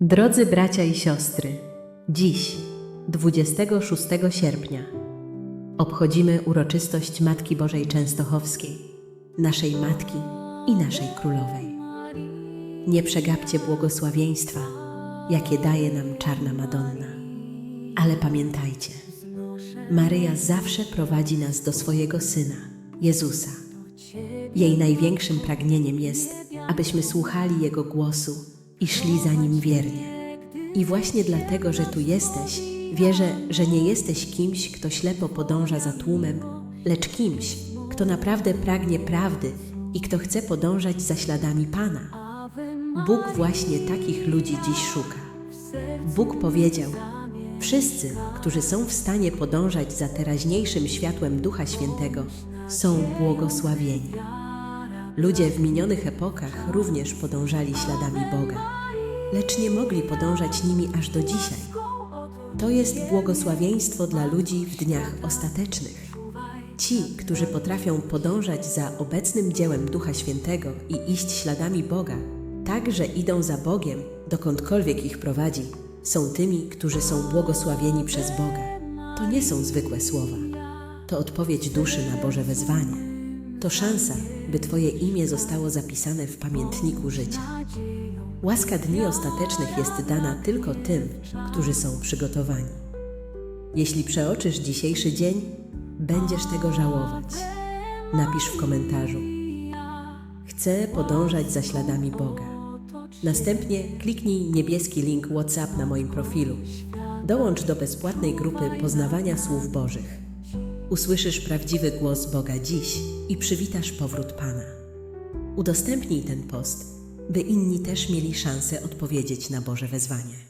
Drodzy bracia i siostry, dziś, 26 sierpnia, obchodzimy uroczystość Matki Bożej Częstochowskiej, naszej Matki i naszej Królowej. Nie przegapcie błogosławieństwa, jakie daje nam Czarna Madonna. Ale pamiętajcie, Maryja zawsze prowadzi nas do swojego Syna, Jezusa. Jej największym pragnieniem jest, abyśmy słuchali Jego głosu i szli za Nim wiernie. I właśnie dlatego, że tu jesteś, wierzę, że nie jesteś kimś, kto ślepo podąża za tłumem, lecz kimś, kto naprawdę pragnie prawdy i kto chce podążać za śladami Pana. Bóg właśnie takich ludzi dziś szuka. Bóg powiedział: Wszyscy, którzy są w stanie podążać za teraźniejszym światłem Ducha Świętego, są błogosławieni. Ludzie w minionych epokach również podążali śladami Boga, lecz nie mogli podążać nimi aż do dzisiaj. To jest błogosławieństwo dla ludzi w dniach ostatecznych. Ci, którzy potrafią podążać za obecnym dziełem Ducha Świętego i iść śladami Boga, tak, że idą za Bogiem, dokądkolwiek ich prowadzi, są tymi, którzy są błogosławieni przez Boga. To nie są zwykłe słowa. To odpowiedź duszy na Boże wezwanie. To szansa, by Twoje imię zostało zapisane w pamiętniku życia. Łaska dni ostatecznych jest dana tylko tym, którzy są przygotowani. Jeśli przeoczysz dzisiejszy dzień, będziesz tego żałować. Napisz w komentarzu: Chcę podążać za śladami Boga. Następnie kliknij niebieski link WhatsApp na moim profilu. Dołącz do bezpłatnej grupy poznawania słów Bożych. Usłyszysz prawdziwy głos Boga dziś i przywitasz powrót Pana. Udostępnij ten post, by inni też mieli szansę odpowiedzieć na Boże wezwanie.